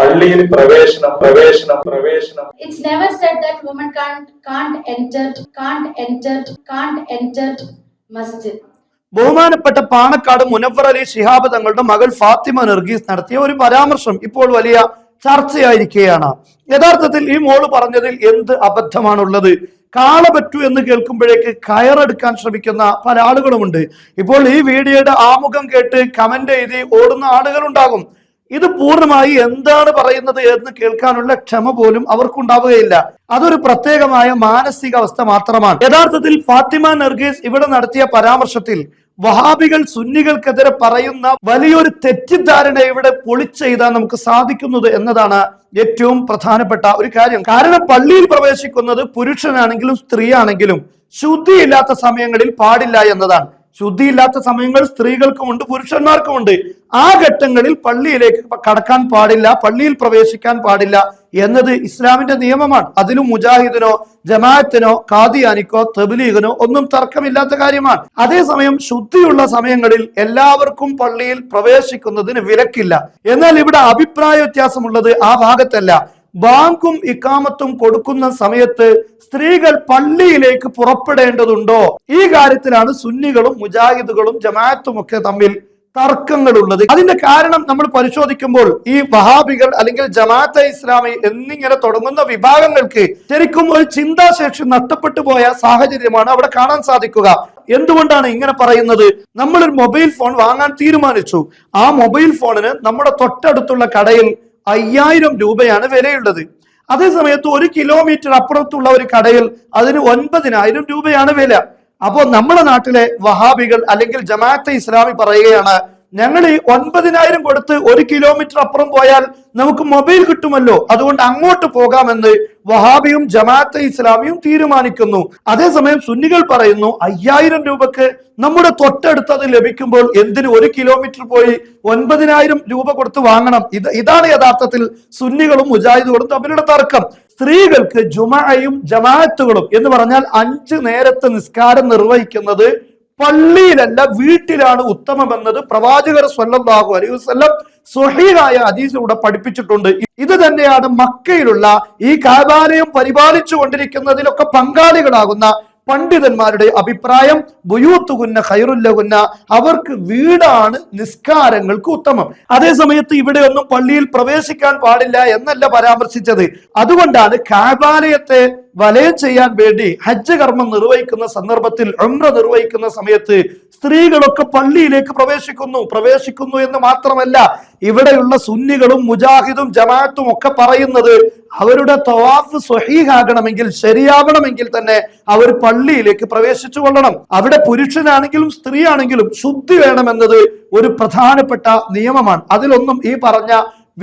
പള്ളിയിൽ പ്രവേശനം പ്രവേശനം പ്രവേശനം. It's never said that women can't can't enter കാണ്ട് എന്റർ കാണ്ട് എന്റർ മസ്ജിദ് ബഹുമാനപ്പെട്ട പാണക്കാട് മുനവർ അലി ഷിഹാബ് തങ്ങളുടെ മകൾ ഫാത്തിമ നർഗീസ് നടത്തിയ ഒരു പരാമർശം ഇപ്പോൾ വലിയ ചർച്ചയായിരിക്കുകയാണ്. യഥാർത്ഥത്തിൽ ഈ മോൾ പറഞ്ഞതിൽ എന്ത് അബദ്ധമാണുള്ളത്? കാള പറ്റൂ എന്ന് കേൾക്കുമ്പോഴേക്ക് കയറെടുക്കാൻ ശ്രമിക്കുന്ന പല ആളുകളുമുണ്ട്. ഇപ്പോൾ ഈ വീഡിയോയുടെ ആമുഖം കേട്ട് കമന്റ് എഴുതി ഓടുന്ന ആളുകളുണ്ടാകും. ഇത് പൂർണമായി എന്താണ് പറയുന്നത് എന്ന് കേൾക്കാനുള്ള ക്ഷമ പോലും അവർക്കുണ്ടാവുകയില്ല. അതൊരു പ്രത്യേകമായ മാനസികാവസ്ഥ മാത്രമാണ്. യഥാർത്ഥത്തിൽ ഫാത്തിമ നർഗീസ് ഇവിടെ നടത്തിയ പരാമർശത്തിൽ വഹാബികൾ സുന്നികൾക്കെതിരെ പറയുന്ന വലിയൊരു തെറ്റിദ്ധാരണ ഇവിടെ പൊളിച്ചെയ്താൻ നമുക്ക് സാധിക്കുന്നത് എന്നതാണ് ഏറ്റവും പ്രധാനപ്പെട്ട ഒരു കാര്യം. കാരണം പള്ളിയിൽ പ്രവേശിക്കുന്നത് പുരുഷനാണെങ്കിലും സ്ത്രീയാണെങ്കിലും ശുദ്ധിയില്ലാത്ത സമയങ്ങളിൽ പാടില്ല എന്നതാണ്. ശുദ്ധിയില്ലാത്ത സമയങ്ങൾ സ്ത്രീകൾക്കുമുണ്ട് പുരുഷന്മാർക്കുമുണ്ട് ആ ഘട്ടങ്ങളിൽ പള്ളിയിലേക്ക് കടക്കാൻ പാടില്ല പള്ളിയിൽ പ്രവേശിക്കാൻ പാടില്ല എന്നത് ഇസ്ലാമിന്റെ നിയമമാണ്. അതിലും മുജാഹിദിനോ ജമാഅത്തിനോ കാദിയാനിക്കോ തബ്ലീഗിനോ ഒന്നും തർക്കമില്ലാത്ത കാര്യമാണ്. അതേസമയം ശുദ്ധിയുള്ള സമയങ്ങളിൽ എല്ലാവർക്കും പള്ളിയിൽ പ്രവേശിക്കുന്നതിന് വിലക്കില്ല. എന്നാൽ ഇവിടെ അഭിപ്രായ വ്യത്യാസമുള്ളത് ആ ഭാഗത്തല്ല. ബാങ്കും ഇക്കാമത്തും കൊടുക്കുന്ന സമയത്ത് സ്ത്രീകൾ പള്ളിയിലേക്ക് പുറപ്പെടേണ്ടതുണ്ടോ? ഈ കാര്യത്തിലാണ് സുന്നികളും മുജാഹിദുകളും ജമാഅത്തും ഒക്കെ തമ്മിൽ തർക്കങ്ങളുള്ളത്. അതിന്റെ കാരണം നമ്മൾ പരിശോധിക്കുമ്പോൾ ഈ വഹാബികൾ അല്ലെങ്കിൽ ജമാഅത്തെ ഇസ്ലാമി എന്നിങ്ങനെ തുടങ്ങുന്ന വിഭാഗങ്ങൾക്ക് ശരിക്കും ഒരു ചിന്താശേഷി നഷ്ടപ്പെട്ടു പോയ സാഹചര്യമാണ് അവിടെ കാണാൻ സാധിക്കുക. എന്തുകൊണ്ടാണ് ഇങ്ങനെ പറയുന്നത്? നമ്മളൊരു മൊബൈൽ ഫോൺ വാങ്ങാൻ തീരുമാനിച്ചു. ആ മൊബൈൽ ഫോണിന് നമ്മുടെ തൊട്ടടുത്തുള്ള കടയിൽ അയ്യായിരം രൂപയാണ് വിലയുള്ളത്. അതേ സമയത്ത് ഒരു കിലോമീറ്റർ അപ്പുറത്തുള്ള ഒരു കടയിൽ അതിന് ഒൻപതിനായിരം രൂപയാണ് വില. അപ്പോൾ നമ്മുടെ നാട്ടിലെ വഹാബികൾ അല്ലെങ്കിൽ ജമാഅത്തെ ഇസ്ലാമി പറയുകയാണ് ഞങ്ങൾ ഈ ഒൻപതിനായിരം കൊടുത്ത് ഒരു കിലോമീറ്റർ അപ്പുറം പോയാൽ നമുക്ക് മൊബൈൽ കിട്ടുമല്ലോ. അതുകൊണ്ട് അങ്ങോട്ട് പോകാമെന്ന് വഹാബിയും ജമാഅത്തെ ഇസ്ലാമിയും തീരുമാനിക്കുന്നു. അതേസമയം സുന്നികൾ പറയുന്നു അയ്യായിരം രൂപക്ക് നമ്മുടെ തൊട്ടടുത്ത് അത് ലഭിക്കുമ്പോൾ എന്തിന് ഒരു കിലോമീറ്റർ പോയി ഒൻപതിനായിരം രൂപ കൊടുത്ത് വാങ്ങണം? ഇത് ഇതാണ് യഥാർത്ഥത്തിൽ സുന്നികളും മുജാഹിദുകളും തമ്മിലുള്ള തർക്കം. സ്ത്രീകൾക്ക് ജുമായും ജമാഅത്തുകളും എന്ന് പറഞ്ഞാൽ അഞ്ച് നേരത്തെ നിസ്കാരം നിർവഹിക്കുന്നത് പള്ളിയിലല്ല വീട്ടിലാണ് ഉത്തമം ഉത്തമമെന്നത് പ്രവാചകർ സ്വല്ലല്ലാഹു അലൈഹി വസല്ലം സ്വഹീഹായ ഹദീസിലൂടെ പഠിപ്പിച്ചിട്ടുണ്ട്. ഇത് തന്നെയാണ് മക്കയിലുള്ള ഈ കാബാലയം പരിപാലിച്ചു കൊണ്ടിരിക്കുന്നതിലൊക്കെ പങ്കാളികളാകുന്ന പണ്ഡിതന്മാരുടെ അഭിപ്രായം ബുയൂത്തുകുന്ന ഖൈറുല്ലകുന്ന അവർക്ക് വീടാണ് നിസ്കാരങ്ങൾക്ക് ഉത്തമം. അതേസമയത്ത് ഇവിടെ ഒന്നും പള്ളിയിൽ പ്രവേശിക്കാൻ പാടില്ല എന്നല്ല പരാമർശിച്ചത്. അതുകൊണ്ടാണ് കാബാലയത്തെ വലയം ചെയ്യാൻ വേണ്ടി ഹജ്ജ് കർമ്മം നിർവഹിക്കുന്ന സന്ദർഭത്തിൽ ഉംറ നിർവഹിക്കുന്ന സമയത്ത് സ്ത്രീകളൊക്കെ പള്ളിയിലേക്ക് പ്രവേശിക്കുന്നു പ്രവേശിക്കുന്നു എന്ന് മാത്രമല്ല ഇവിടെയുള്ള സുന്നികളും മുജാഹിദും ജമാഅത്തും ഒക്കെ പറയുന്നത് അവരുടെ തവാഫ് സ്വഹീഹാകണമെങ്കിൽ ശരിയാവണമെങ്കിൽ തന്നെ അവർ പള്ളിയിലേക്ക് പ്രവേശിച്ചു കൊള്ളണം. അവിടെ പുരുഷനാണെങ്കിലും സ്ത്രീയാണെങ്കിലും ശുദ്ധി വേണമെന്നത് ഒരു പ്രധാനപ്പെട്ട നിയമമാണ്. അതിലൊന്നും ഈ പറഞ്ഞ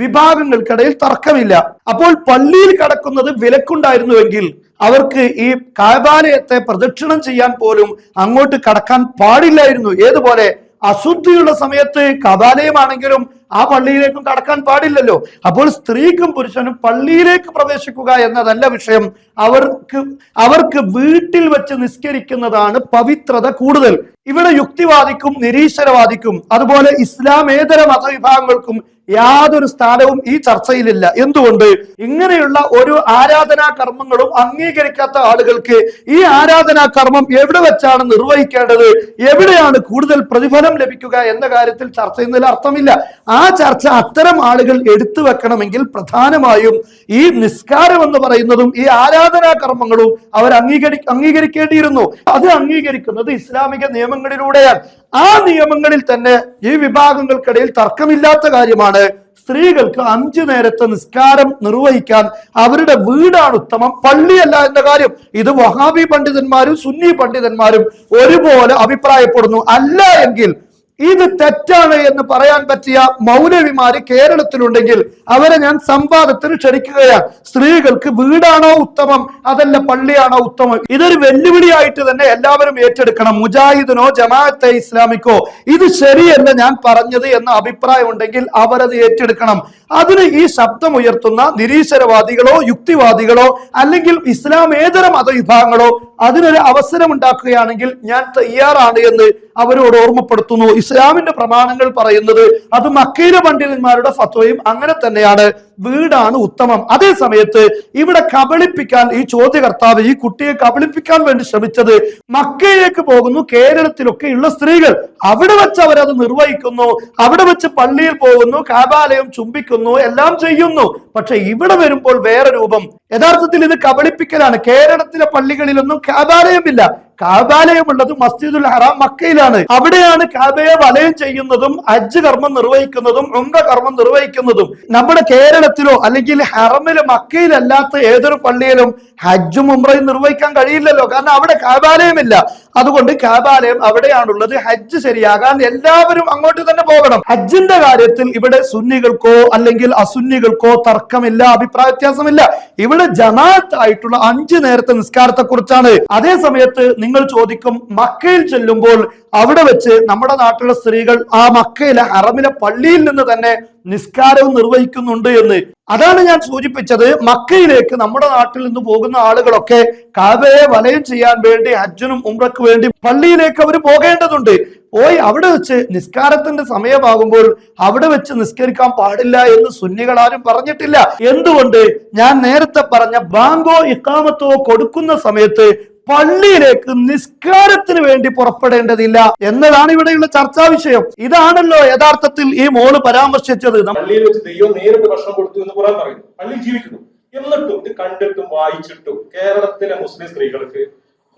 വിഭാഗങ്ങൾക്കിടയിൽ തർക്കമില്ല. അപ്പോൾ പള്ളിയിൽ കടക്കുന്നത് വിലക്കുണ്ടായിരുന്നുവെങ്കിൽ അവർക്ക് ഈ കാബാലയത്തെ പ്രദക്ഷിണം ചെയ്യാൻ പോലും അങ്ങോട്ട് കടക്കാൻ പാടില്ലായിരുന്നു. ഏതുപോലെ അശുദ്ധിയുള്ള സമയത്ത് കബാലയമാണെങ്കിലും ആ പള്ളിയിലേക്കും കടക്കാൻ പാടില്ലല്ലോ. അപ്പോൾ സ്ത്രീക്കും പുരുഷനും പള്ളിയിലേക്ക് പ്രവേശിക്കുക എന്നതല്ല വിഷയം. അവർക്ക് അവർക്ക് വീട്ടിൽ വെച്ച് നിസ്കരിക്കുന്നതാണ് പവിത്രത കൂടുതൽ. ഇവിടെ യുക്തിവാദിക്കും നിരീശ്വരവാദിക്കും അതുപോലെ ഇസ്ലാമേതര മതവിഭാഗങ്ങൾക്കും യാതൊരു സ്ഥാനവും ഈ ചർച്ചയിലില്ല. എന്തുകൊണ്ട്? ഇങ്ങനെയുള്ള ഒരു ആരാധനാ കർമ്മങ്ങളും അംഗീകരിക്കാത്ത ആളുകൾക്ക് ഈ ആരാധനാ കർമ്മം എവിടെ വെച്ചാണ് നിർവഹിക്കേണ്ടത്? എവിടെയാണ് കൂടുതൽ പ്രതിഫലം ലഭിക്കുക എന്ന കാര്യത്തിൽ ചർച്ച ചെയ്യുന്നതിൽ അർത്ഥമില്ല. ആ ചർച്ച അത്തരം ആളുകൾ എടുത്തു വെക്കണമെങ്കിൽ പ്രധാനമായും ഈ നിസ്കാരം എന്ന് പറയുന്നതും ഈ ആരാധനാ കർമ്മങ്ങളും അവർ അംഗീകരി അംഗീകരിക്കേണ്ടിയിരുന്നു. അത് അംഗീകരിക്കുന്നത് ഇസ്ലാമിക നിയമങ്ങളിലൂടെയാണ്. ആ നിയമങ്ങളിൽ തന്നെ ഈ വിഭാഗങ്ങൾക്കിടയിൽ തർക്കമില്ലാത്ത കാര്യമാണ്. സ്ത്രീകൾക്ക് അഞ്ചു നേരത്തെ നിസ്കാരം നിർവഹിക്കാൻ അവരുടെ വീടാണ് ഉത്തമം. പള്ളിയല്ല എന്ന കാര്യം. ഇത് വഹാബി പണ്ഡിതന്മാരും സുന്നി പണ്ഡിതന്മാരും ഒരുപോലെ അഭിപ്രായപ്പെടുന്നു. അല്ല എങ്കിൽ ഇത് തെറ്റാണ് എന്ന് പറയാൻ പറ്റിയ മൗലവിമാര് കേരളത്തിലുണ്ടെങ്കിൽ അവരെ ഞാൻ സംവാദത്തിന് ക്ഷണിക്കുകയാണ്. സ്ത്രീകൾക്ക് വീടാണോ ഉത്തമം? അതല്ല പള്ളിയാണോ ഉത്തമം? ഇതൊരു വെല്ലുവിളിയായിട്ട് തന്നെ എല്ലാവരും ഏറ്റെടുക്കണം. മുജാഹിദിനോ ജമാഅത്തെ ഇസ്ലാമിക്കോ. ഇത് ശരിയല്ല ഞാൻ പറഞ്ഞത് എന്ന അഭിപ്രായം ഉണ്ടെങ്കിൽ അവരത് ഏറ്റെടുക്കണം. അതിന് ഈ ശബ്ദം ഉയർത്തുന്ന നിരീശ്വരവാദികളോ യുക്തിവാദികളോ അല്ലെങ്കിൽ ഇസ്ലാം ഇസ്ലാമേതര മതവിഭാഗങ്ങളോ അതിനൊരു അവസരം ഉണ്ടാക്കുകയാണെങ്കിൽ ഞാൻ തയ്യാറാണ് എന്ന് അവരോട് ഓർമ്മപ്പെടുത്തുന്നു. ഇസ്ലാമിന്റെ പ്രമാണങ്ങൾ പറയുന്നത് അത് മക്കയിലെ പണ്ഡിതന്മാരുടെ ഫത്വയും അങ്ങനെ തന്നെയാണ്. വീടാണ് ഉത്തമം. അതേ സമയത്ത് ഇവിടെ കബളിപ്പിക്കാൻ ഈ ചോദ്യകർത്താവ് ഈ കുട്ടിയെ കബളിപ്പിക്കാൻ വേണ്ടി ശ്രമിച്ചത് മക്കയിലേക്ക് പോകുന്നു കേരളത്തിലൊക്കെ ഉള്ള സ്ത്രീകൾ. അവിടെ വെച്ച് അവരത് നിർവഹിക്കുന്നു അവിടെ വെച്ച് പള്ളിയിൽ പോകുന്നു കാബാലയം ചുംബിക്കുന്നു എല്ലാം ചെയ്യുന്നു. പക്ഷെ ഇവിടെ വരുമ്പോൾ വേറെ രൂപം. യഥാർത്ഥത്തിൽ ഇത് കബളിപ്പിക്കലാണ്. കേരളത്തിലെ പള്ളികളിലൊന്നും കാബാലയമില്ല. കാബാലയമുള്ളത് മസ്ജിദുൽ ഹറാം മക്കയിലാണ്. അവിടെയാണ് കാബയെ വലയം ചെയ്യുന്നതും ഹജ്ജ് കർമ്മം നിർവഹിക്കുന്നതും ഉംറ കർമ്മം നിർവഹിക്കുന്നതും. നമ്മുടെ കേരളത്തിലോ അല്ലെങ്കിൽ ഹറമിലോ മക്കയിലല്ലാത്ത ഏതൊരു പള്ളിയിലും ഹജ്ജും ഉംറയും നിർവഹിക്കാൻ കഴിയില്ലല്ലോ. കാരണം അവിടെ കാബാലയമില്ല. അതുകൊണ്ട് കാബാലയം അവിടെയാണുള്ളത്. ഹജ്ജ് ശരിയാകാൻ എല്ലാവരും അങ്ങോട്ട് തന്നെ പോകണം. ഹജ്ജിന്റെ കാര്യത്തിൽ ഇവിടെ സുന്നികൾക്കോ അല്ലെങ്കിൽ അസുന്നികൾക്കോ തർക്കമില്ല അഭിപ്രായ വ്യത്യാസമില്ല. ഇവിടെ ജമാഅത്ത് ആയിട്ടുള്ള അഞ്ചു നേരത്തെ നിസ്കാരത്തെ കുറിച്ചാണ് അതേ സമയത്ത് നിങ്ങൾ ചോദിക്കും മക്കയിൽ ചെല്ലുമ്പോൾ അവിടെ വെച്ച് നമ്മുടെ നാട്ടിലെ സ്ത്രീകൾ ആ മക്കയിലെ അറമിലെ പള്ളിയിൽ നിന്ന് തന്നെ നിസ്കാരവും നിർവഹിക്കുന്നുണ്ട് എന്ന്. അതാണ് ഞാൻ സൂചിപ്പിച്ചത്. മക്കയിലേക്ക് നമ്മുടെ നാട്ടിൽ നിന്ന് പോകുന്ന ആളുകളൊക്കെ കാബയെ വലയം ചെയ്യാൻ വേണ്ടി ഹജ്ജിനും ഉംറക്ക് വേണ്ടി പള്ളിയിലേക്ക് അവർ പോകേണ്ടതുണ്ട്. പോയി അവിടെ വെച്ച് നിസ്കാരത്തിന്റെ സമയമാകുമ്പോൾ അവിടെ വെച്ച് നിസ്കരിക്കാൻ പാടില്ല എന്ന് സുന്നികൾ ആരും പറഞ്ഞിട്ടില്ല. എന്തുകൊണ്ട്? ഞാൻ നേരത്തെ പറഞ്ഞ ബാങ്കോ ഇക്കാമത്തോ കൊടുക്കുന്ന സമയത്ത് പള്ളിയിലേക്ക് നിസ്കാരത്തിന് വേണ്ടി പുറപ്പെടേണ്ടതില്ല എന്നതാണ് ഇവിടെയുള്ള ചർച്ചാ വിഷയം. ഇതാണല്ലോ യഥാർത്ഥത്തിൽ ഈ മോൾ പരാമർശിച്ചത്. പള്ളിയിൽ വെച്ച് ദൈവം നേരിട്ട് ഭക്ഷണം കൊടുത്തു എന്ന് ഖുറാൻ പറയുന്നു. പള്ളി ജീവിക്കുന്നു. എന്നിട്ടും ഇത് കണ്ടിട്ടും വായിച്ചിട്ടും കേരളത്തിലെ മുസ്ലിം സ്ത്രീകൾക്ക്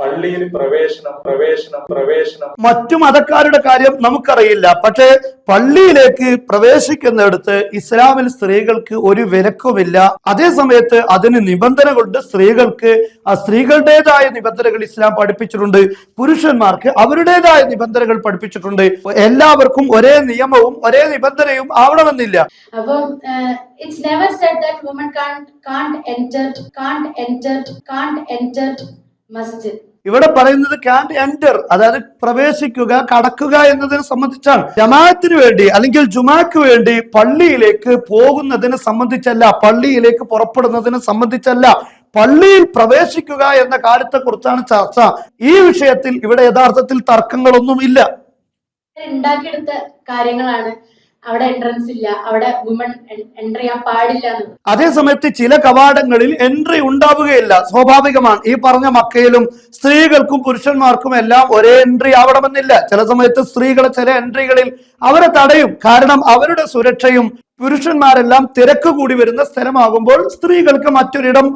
പള്ളിയിൽ പ്രവേശനം പ്രവേശനം പ്രവേശനം. മറ്റു മതക്കാരുടെ കാര്യം നമുക്കറിയില്ല. പക്ഷേ പള്ളിയിലേക്ക് പ്രവേശിക്കുന്നിടത്ത് ഇസ്ലാമിൽ സ്ത്രീകൾക്ക് ഒരു വിലക്കുമില്ല. അതേ സമയത്ത് അതിന് നിബന്ധനകളുണ്ട്. സ്ത്രീകൾക്ക് ആ സ്ത്രീകളുടേതായ നിബന്ധനകൾ ഇസ്ലാം പഠിപ്പിച്ചിട്ടുണ്ട്. പുരുഷന്മാർക്ക് അവരുടേതായ നിബന്ധനകൾ പഠിപ്പിച്ചിട്ടുണ്ട്. എല്ലാവർക്കും ഒരേ നിയമവും ഒരേ നിബന്ധനയും ആവണമെന്നില്ല. അപ്പം ഇറ്റ്സ് നെവർ സെഡ് ദാറ്റ് കാണ്ട് കാണ്ട് കാണ്ട് കാണ്ട് മസ്ജിദ് ഇവിടെ പറയുന്നത് ക്യാൻഡ് എന്റർ അതായത് പ്രവേശിക്കുക കടക്കുക എന്നതിനെ സംബന്ധിച്ചാണ്. ജമാഅത്തിന് വേണ്ടി അല്ലെങ്കിൽ ജുമാക്ക് വേണ്ടി പള്ളിയിലേക്ക് പോകുന്നതിനെ സംബന്ധിച്ചല്ല പള്ളിയിലേക്ക് പുറപ്പെടുന്നതിനെ സംബന്ധിച്ചല്ല പള്ളിയിൽ പ്രവേശിക്കുക എന്ന കാര്യത്തെ കുറിച്ചാണ് ചർച്ച. ഈ വിഷയത്തിൽ ഇവിടെ യഥാർത്ഥത്തിൽ തർക്കങ്ങളൊന്നുമില്ല. ഉണ്ടാക്കിയെടുത്ത കാര്യങ്ങളാണ്. അവിടെ എൻട്രൻസ് ഇല്ല. അവിടെ വുമൺ എൻട്രി ചെയ്യാൻ പാടില്ല അതേസമയത്ത് അതേ സമയത്ത് ചില കവാടങ്ങളിൽ എൻട്രി ഉണ്ടാവുകയില്ല. സ്വാഭാവികമാണ്. ഈ പറഞ്ഞ മക്കയിലും സ്ത്രീകൾക്കും പുരുഷന്മാർക്കും എല്ലാം ഒരേ എൻട്രി ആവണമെന്നില്ല. ചില സമയത്ത് സ്ത്രീകളെ ചില എൻട്രികളിൽ അവരെ തടയും. കാരണം അവരുടെ സുരക്ഷയും പുരുഷന്മാരെല്ലാം തിരക്ക് കൂടി വരുന്ന സ്ഥലമാകുമ്പോൾ സ്ത്രീകൾക്ക് മറ്റൊരിടം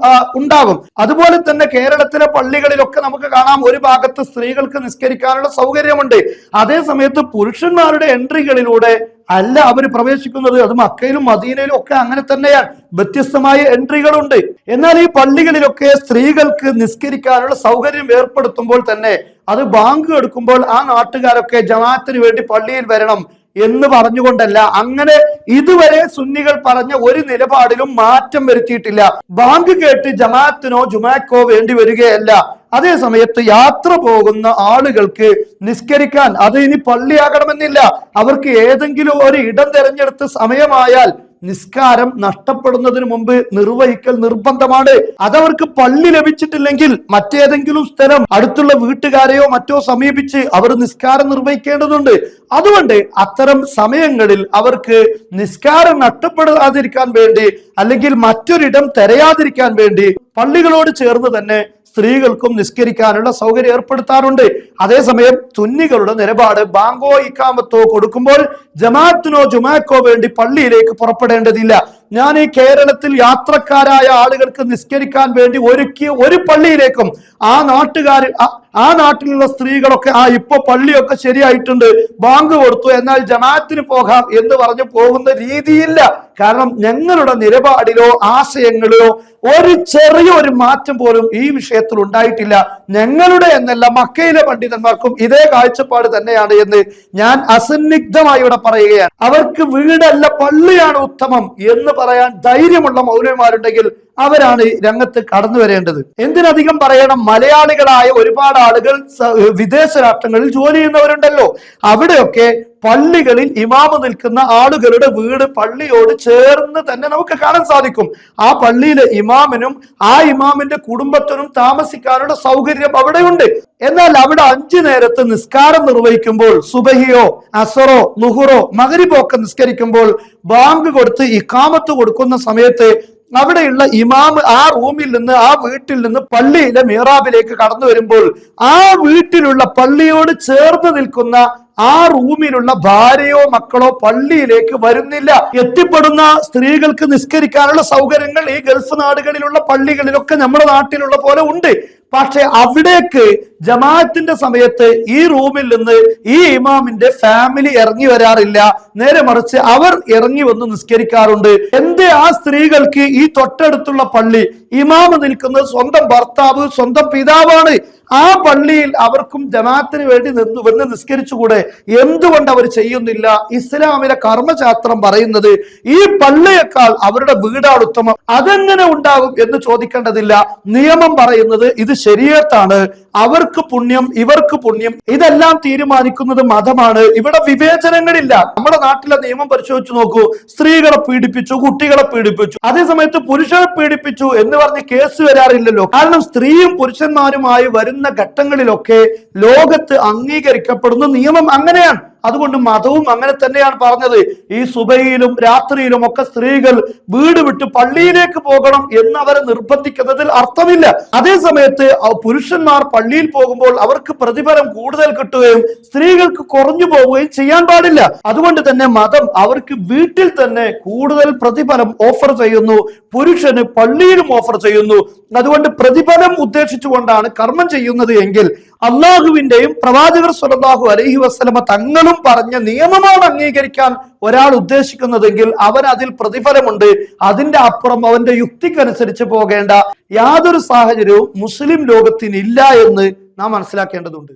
ഉണ്ടാകും. അതുപോലെ തന്നെ കേരളത്തിലെ പള്ളികളിലൊക്കെ നമുക്ക് കാണാം ഒരു ഭാഗത്ത് സ്ത്രീകൾക്ക് നിസ്കരിക്കാനുള്ള സൗകര്യമുണ്ട്. അതേ സമയത്ത് പുരുഷന്മാരുടെ എൻട്രികളിലൂടെ അല്ല അവർ പ്രവേശിക്കുന്നത് അത് മക്കയിലും മദീനയിലും ഒക്കെ അങ്ങനെ തന്നെയാണ്. വ്യത്യസ്തമായ എൻട്രികളുണ്ട്. എന്നാൽ ഈ പള്ളികളിലൊക്കെ സ്ത്രീകൾക്ക് നിസ്കരിക്കാനുള്ള സൗകര്യം ഏർപ്പെടുത്തുമ്പോൾ തന്നെ അത് ബാങ്ക് എടുക്കുമ്പോൾ ആ നാട്ടുകാരൊക്കെ ജമാഅത്തിന് വേണ്ടി പള്ളിയിൽ വരണം എന്ന് പറഞ്ഞുകൊണ്ടല്ല. അങ്ങനെ ഇതുവരെ സുന്നികൾ പറഞ്ഞ ഒരു നിലപാടിലും മാറ്റം വരുത്തിയിട്ടില്ല. ബാങ്ക് കേട്ട് ജമാഅത്തിനോ ജുമാക്കോ വേണ്ടി വരികയല്ല. അതേ സമയത്ത് യാത്ര പോകുന്ന ആളുകൾക്ക് നിസ്കരിക്കാൻ അത് ഇനി പള്ളിയാകണമെന്നില്ല. അവർക്ക് ഏതെങ്കിലും ഒരു ഇടം തെരഞ്ഞെടുത്ത് സമയമായാൽ നിസ്കാരം നഷ്ടപ്പെടുന്നതിന് മുമ്പ് നിർവഹിക്കൽ നിർബന്ധമാണ്. അതവർക്ക് പള്ളി ലഭിച്ചിട്ടില്ലെങ്കിൽ മറ്റേതെങ്കിലും സ്ഥലം അടുത്തുള്ള വീട്ടുകാരെയോ മറ്റോ സമീപിച്ച് അവർ നിസ്കാരം നിർവഹിക്കേണ്ടതുണ്ട്. അതുകൊണ്ട് അത്തരം സമയങ്ങളിൽ അവർക്ക് നിസ്കാരം നഷ്ടപ്പെടാതിരിക്കാൻ വേണ്ടി അല്ലെങ്കിൽ മറ്റൊരിടം തെരയാതിരിക്കാൻ വേണ്ടി പള്ളികളോട് ചേർന്ന് തന്നെ സ്ത്രീകൾക്കും നിസ്കരിക്കാനുള്ള സൗകര്യം ഏർപ്പെടുത്താറുണ്ട്. അതേസമയം സുന്നികളുടെ നിലപാട് ബാങ്കോ ഇക്കാമത്തോ കൊടുക്കുമ്പോൾ ജമാഅത്തിനോ ജുമാക്കോ വേണ്ടി പള്ളിയിലേക്ക് പുറപ്പെടേണ്ടതില്ല. ഞാൻ ഈ കേരളത്തിൽ യാത്രക്കാരായ ആളുകൾക്ക് നിസ്കരിക്കാൻ വേണ്ടി ഒരുക്കിയ ഒരു പള്ളിയിലേക്കും ആ നാട്ടുകാർ ആ നാട്ടിലുള്ള സ്ത്രീകളൊക്കെ ആ ഇപ്പൊ പള്ളിയൊക്കെ ശരിയായിട്ടുണ്ട് ബാങ്ക് കൊടുത്തു എന്നാൽ ജമാഅത്തിന് പോകാം എന്ന് പറഞ്ഞു പോകുന്ന രീതിയില്ല. കാരണം ഞങ്ങളുടെ നിലപാടിലോ ആശയങ്ങളിലോ ഒരു ചെറിയ ഒരു മാറ്റം പോലും ഈ വിഷയത്തിൽ ഉണ്ടായിട്ടില്ല. ഞങ്ങളുടെ എന്നല്ല മക്കയിലെ പണ്ഡിതന്മാർക്കും ഇതേ കാഴ്ചപ്പാട് തന്നെയാണ് എന്ന് ഞാൻ അസന്നിഗ്ധമായി ഇവിടെ പറയുകയാണ്. അവർക്ക് വീടല്ല പള്ളിയാണ് ഉത്തമം എന്ന് പറയാൻ ധൈര്യമുള്ള മൗലവിമാരുണ്ടെങ്കിൽ അവരാണ് രംഗത്ത് കടന്നു വരേണ്ടത്. എന്തിനധികം പറയണം മലയാളികളായ ഒരുപാട് ആളുകൾ വിദേശ രാഷ്ട്രങ്ങളിൽ ജോലി ചെയ്യുന്നവരുണ്ടല്ലോ. അവിടെയൊക്കെ പള്ളികളിൽ ഇമാമ നിൽക്കുന്ന ആളുകളുടെ വീട് പള്ളിയോട് ചേർന്ന് തന്നെ നമുക്ക് കാണാൻ സാധിക്കും. ആ പള്ളിയിലെ ഇമാമിനും ആ ഇമാമിന്റെ കുടുംബത്തിനും താമസിക്കാനുള്ള സൗകര്യം അവിടെയുണ്ട്. എന്നാൽ അവിടെ അഞ്ചു നേരത്ത് നിസ്കാരം നിർവഹിക്കുമ്പോൾ സുബഹിയോ അസറോ നുഹുറോ മകരിബോ ഒക്കെ നിസ്കരിക്കുമ്പോൾ ബാങ്ക് കൊടുത്ത് ഇക്കാമത്ത് കൊടുക്കുന്ന സമയത്ത് അവിടെയുള്ള ഇമാം ആ റൂമിൽ നിന്ന് ആ വീട്ടിൽ നിന്ന് പള്ളിയിലെ മീറാബിലേക്ക് കടന്നു വരുമ്പോൾ ആ വീട്ടിലുള്ള പള്ളിയോട് ചേർന്ന് നിൽക്കുന്ന ആ റൂമിലുള്ള ഭാര്യയോ മക്കളോ പള്ളിയിലേക്ക് വരുന്നില്ല. എത്തിപ്പെടുന്ന സ്ത്രീകൾക്ക് നിസ്കരിക്കാനുള്ള സൗകര്യങ്ങൾ ഈ ഗൾഫ് നാടുകളിലുള്ള പള്ളികളിലൊക്കെ നമ്മുടെ നാട്ടിലുള്ള പോലെ ഉണ്ട്. പക്ഷെ അവിടേക്ക് ജമാഅത്തിന്റെ സമയത്ത് ഈ റൂമിൽ നിന്ന് ഈ ഇമാമിന്റെ ഫാമിലി ഇറങ്ങി വരാറില്ല. നേരെ മറിച്ച് അവർ ഇറങ്ങി വന്ന് നിസ്കരിക്കാറുണ്ട്. എന്തേ ആ സ്ത്രീകൾക്ക് ഈ തൊട്ടടുത്തുള്ള പള്ളി? ഇമാമ് നിൽക്കുന്നത് സ്വന്തം ഭർത്താവ് സ്വന്തം പിതാവാണ്. ആ പള്ളിയിൽ അവർക്കും ജമാഅത്തിന് വേണ്ടി നിന്ന് വന്ന് നിസ്കരിച്ചുകൂടെ? എന്തുകൊണ്ട് അവർ ചെയ്യുന്നില്ല? ഇസ്ലാമിലെ കർമ്മശാസ്ത്രം പറയുന്നത് ഈ പള്ളിയേക്കാൾ അവരുടെ വീടാണ് ഉത്തമം അതെങ്ങനെ ഉണ്ടാകും എന്ന് ചോദിക്കേണ്ടതില്ല. നിയമം പറയുന്നത് ഇത് ശരിയത്താണ് അവർക്ക് പുണ്യം ഇവർക്ക് പുണ്യം. ഇതെല്ലാം തീരുമാനിക്കുന്നത് മതമാണ്. ഇവിടെ വിവേചനങ്ങളില്ല. നമ്മുടെ നാട്ടിലെ നിയമം പരിശോധിച്ചു നോക്കൂ. സ്ത്രീകളെ പീഡിപ്പിച്ചു കുട്ടികളെ പീഡിപ്പിച്ചു. അതേസമയത്ത് പുരുഷനെ പീഡിപ്പിച്ചു എന്ന് പറഞ്ഞ് കേസ് വരാറില്ലല്ലോ. കാരണം സ്ത്രീയും പുരുഷന്മാരുമായി വരുന്ന ഘട്ടങ്ങളിലൊക്കെ ലോകത്ത് അംഗീകരിക്കപ്പെടുന്ന നിയമം അങ്ങനെയാണ്. അതുകൊണ്ട് മതവും അങ്ങനെ തന്നെയാണ് പറഞ്ഞത്. ഈ സുബയിലും രാത്രിയിലും ഒക്കെ സ്ത്രീകൾ വീട് വിട്ട് പള്ളിയിലേക്ക് പോകണം എന്ന് അവരെ നിർബന്ധിക്കുന്നതിൽ അർത്ഥമില്ല. അതേ സമയത്ത് പുരുഷന്മാർ പള്ളിയിൽ പോകുമ്പോൾ അവർക്ക് പ്രതിഫലം കൂടുതൽ കിട്ടുകയും സ്ത്രീകൾക്ക് കുറഞ്ഞു പോവുകയും ചെയ്യാൻ പാടില്ല. അതുകൊണ്ട് തന്നെ മതം അവർക്ക് വീട്ടിൽ തന്നെ കൂടുതൽ പ്രതിഫലം ഓഫർ ചെയ്യുന്നു. പുരുഷന് പള്ളിയിലും ഓഫർ ചെയ്യുന്നു. അതുകൊണ്ട് പ്രതിഫലം ഉദ്ദേശിച്ചുകൊണ്ടാണ് കർമ്മം ചെയ്യുന്നത് എങ്കിൽ അള്ളാഹുവിന്റെയും പ്രവാചകർ സ്വല്ലല്ലാഹു അലഹി വസ്ലമ തങ്ങളും പറഞ്ഞ നിയമമാണ് അംഗീകരിക്കാൻ ഒരാൾ ഉദ്ദേശിക്കുന്നതെങ്കിൽ അവൻ അതിൽ പ്രതിഫലമുണ്ട്. അതിന്റെ അപ്പുറം അവന്റെ യുക്തിക്കനുസരിച്ച് പോകേണ്ട യാതൊരു സാഹചര്യവും മുസ്ലിം ലോകത്തിനില്ല എന്ന് നാം മനസ്സിലാക്കേണ്ടതുണ്ട്.